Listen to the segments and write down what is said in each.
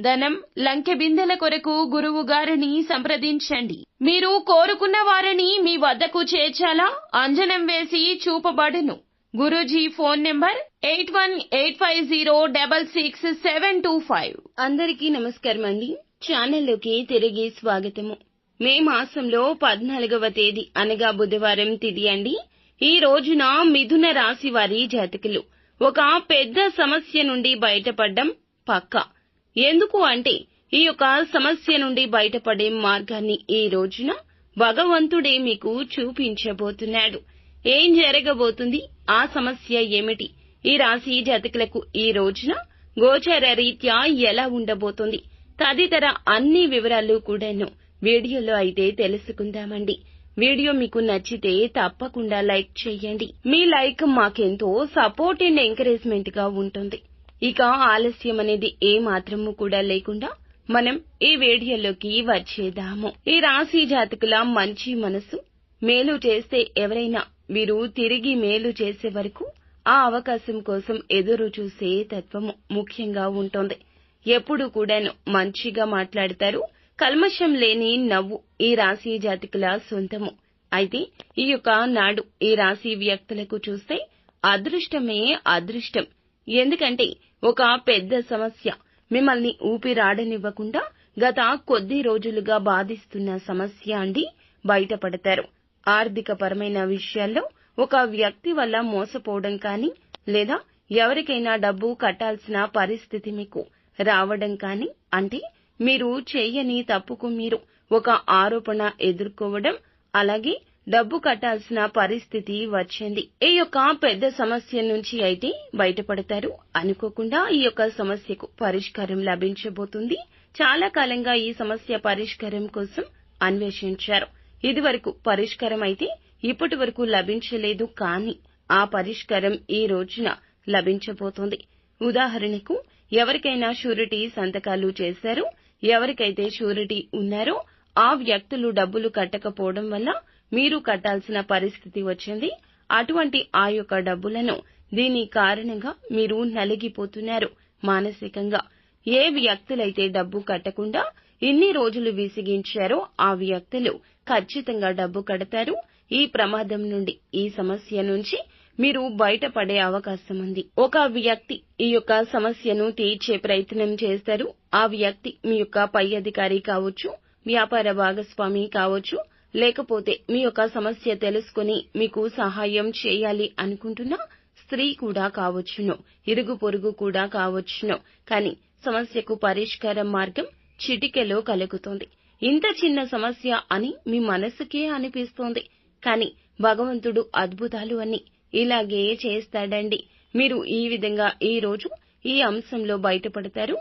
ధనం లంకె బిందెల కొరకు గురువు గారిని సంప్రదించండి. మీరు కోరుకున్న వారిని మీ వద్దకు చేర్చాలా? అంజనం వేసి చూపబడును. Guruji phone number eight one eight five zero double six seven two five. అందరికీ నమస్కారం అండి. ఛానల్లోకి తిరిగి స్వాగతము. మే మాసంలో పద్నాలుగవ తేదీ అనగా బుధవారం తిది అండి. ఈ రోజున మిథున రాశి వారి జాతకులు ఒక పెద్ద సమస్య నుండి బయటపడ్డం పక్కా. ఎందుకు అంటే ఈ యొక్క సమస్య నుండి బయటపడే మార్గాన్ని ఈ రోజున భగవంతుడే మీకు చూపించబోతున్నాడు. ఏం జరగబోతుంది? ఆ సమస్య ఏమిటి? ఈ రాశి జాతకులకు ఈ రోజున గోచర రీత్యా ఎలా ఉండబోతుంది? తదితర అన్ని వివరాలు కూడాను వీడియోలో అయితే తెలుసుకుందామండి. వీడియో మీకు నచ్చితే తప్పకుండా లైక్ చేయండి. మీ లైక్ మాకెంతో సపోర్ట్ అండ్ ఎంకరేజ్మెంట్గా ఉంటుంది. ఇక ఆలస్యం అనేది ఏ మాత్రము కూడా లేకుండా మనం ఈ వీడియోలోకి వచ్చేద్దాము. ఈ రాశి జాతకుల మంచి మనసు మేలు చేస్తే ఎవరైనా వీరు తిరిగి మేలు చేసే వరకు ఆ అవకాశం కోసం ఎదురు చూసే తత్వము ముఖ్యంగా ఉంటుంది. ఎప్పుడు కూడాను మంచిగా మాట్లాడతారు. కల్మషం లేని నవ్వు ఈ రాశి జాతకుల సొంతము. అయితే ఈ యొక్క నాడు ఈ రాశి వ్యక్తులకు చూస్తే అదృష్టమే అదృష్టం. ఎందుకంటే ఒక పెద్ద సమస్య మిమ్మల్ని ఊపిరాడనివ్వకుండా గత కొద్ది రోజులుగా బాధిస్తున్న సమస్య అండి బయటపడతారు. ఆర్థిక పరమైన విషయాల్లో ఒక వ్యక్తి వల్ల మోసపోవడం కానీ లేదా ఎవరికైనా డబ్బు కట్టాల్సిన పరిస్థితి మీకు రావడం కానీ అంటే మీరు చేయని తప్పుకు మీరు ఒక ఆరోపణ ఎదుర్కోవడం అలాగే డబ్బు కట్టాల్సిన పరిస్థితి వచ్చింది. ఈ యొక్క పెద్ద సమస్య నుంచి అయితే బయటపడతారు. అనుకోకుండా ఈ యొక్క సమస్యకు పరిష్కారం లభించబోతుంది. చాలా కాలంగా ఈ సమస్య పరిష్కారం కోసం అన్వేషించారు. ఇదివరకు పరిష్కారం అయితే ఇప్పటి వరకు లభించలేదు కానీ ఆ పరిష్కారం ఈ రోజున లభించబోతోంది. ఉదాహరణకు ఎవరికైనా షూరిటీ సంతకాలు చేశారో ఎవరికైతే షూరిటీ ఉన్నారో ఆ వ్యక్తులు డబ్బులు కట్టకపోవడం వల్ల మీరు కట్టాల్సిన పరిస్థితి వచ్చింది. అటువంటి ఆ యొక్క డబ్బులను దీని కారణంగా మీరు నలిగిపోతున్నారు మానసికంగా. ఏ వ్యక్తులైతే డబ్బు కట్టకుండా ఇన్ని రోజులు విసిగించారో ఆ వ్యక్తులు ఖచ్చితంగా డబ్బు కడతారు. ఈ ప్రమాదం నుండి ఈ సమస్య నుంచి మీరు బయటపడే అవకాశం ఉంది. ఒక వ్యక్తి ఈ యొక్క సమస్యను తీర్చే ప్రయత్నం చేస్తారు. ఆ వ్యక్తి మీ యొక్క పై అధికారి కావచ్చు వ్యాపార భాగస్వామి కావచ్చు లేకపోతే మీ యొక్క సమస్య తెలుసుకుని మీకు సహాయం చేయాలి అనుకుంటున్న స్త్రీ కూడా కావచ్చును. ఇరుగు పొరుగు కూడా కావచ్చును. కానీ సమస్యకు పరిష్కార మార్గం చిటికెలో కలుగుతుంది. ఇంత చిన్న సమస్య అని మీ మనసుకే అనిపిస్తోంది. కానీ భగవంతుడు అద్భుతాలు అని ఇలాగే చేస్తాడండి. మీరు ఈ విధంగా ఈ రోజు ఈ అంశంలో బయటపడతారు.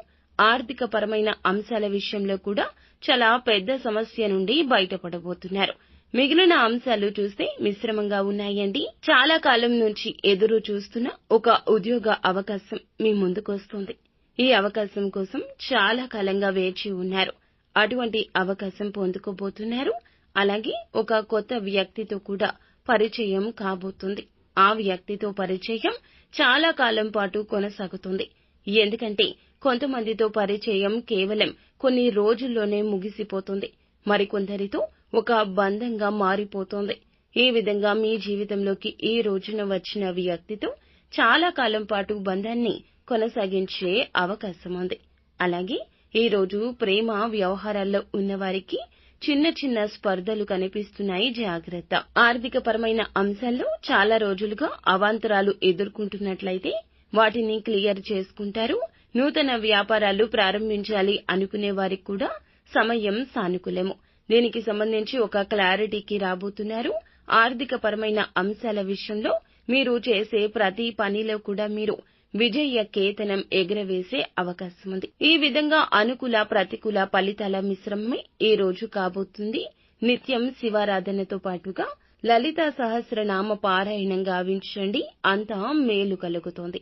ఆర్థిక పరమైన అంశాల విషయంలో కూడా చాలా పెద్ద సమస్య నుండి బయటపడబోతున్నారు. మిగిలిన అంశాలు చూస్తే మిశ్రమంగా ఉన్నాయండి. చాలా కాలం నుంచి ఎదురు చూస్తున్న ఒక ఉద్యోగ అవకాశం మీ ముందుకొస్తుంది. ఈ అవకాశం కోసం చాలా కాలంగా వేచి ఉన్నారు. అటువంటి అవకాశం పొందుకోబోతున్నారు. అలాగే ఒక కొత్త వ్యక్తితో కూడా పరిచయం కాబోతుంది. ఆ వ్యక్తితో పరిచయం చాలా కాలం పాటు కొనసాగుతుంది. ఎందుకంటే కొంతమందితో పరిచయం కేవలం కొన్ని రోజుల్లోనే ముగిసిపోతుంది. మరికొందరితో ఒక బంధంగా మారిపోతోంది. ఈ విధంగా మీ జీవితంలోకి ఈ రోజున వచ్చిన వ్యక్తితో చాలా కాలం పాటు బంధాన్ని కొనసాగించే అవకాశం ఉంది. అలాగే ఈ రోజు ప్రేమ వ్యవహారాల్లో ఉన్నవారికి చిన్న చిన్న స్పర్ధలు కనిపిస్తున్నాయి జాగ్రత్త. ఆర్థిక పరమైన అంశాల్లో చాలా రోజులుగా అవాంతరాలు ఎదుర్కొంటున్నట్లయితే వాటిని క్లియర్ చేసుకుంటారు నూతన వ్యాపారాలు ప్రారంభించాలి అనుకునే వారికి కూడా సమయం సానుకూలము. దీనికి సంబంధించి ఒక క్లారిటీకి రాబోతున్నారు. ఆర్థిక పరమైన అంశాల విషయంలో మీరు చేసే ప్రతి పనిలో కూడా మీరు విజయ కేతనం ఎగరవేసే అవకాశం ఉంది ఈ విధంగా అనుకూల ప్రతికూల ఫలితాల మిశ్రమమే ఈ రోజు కాబోతుంది. నిత్యం శివారాధనతో పాటుగా లలిత సహస్రనామ పారాయణం గావించండి. అంతా మేలు కలుగుతుంది.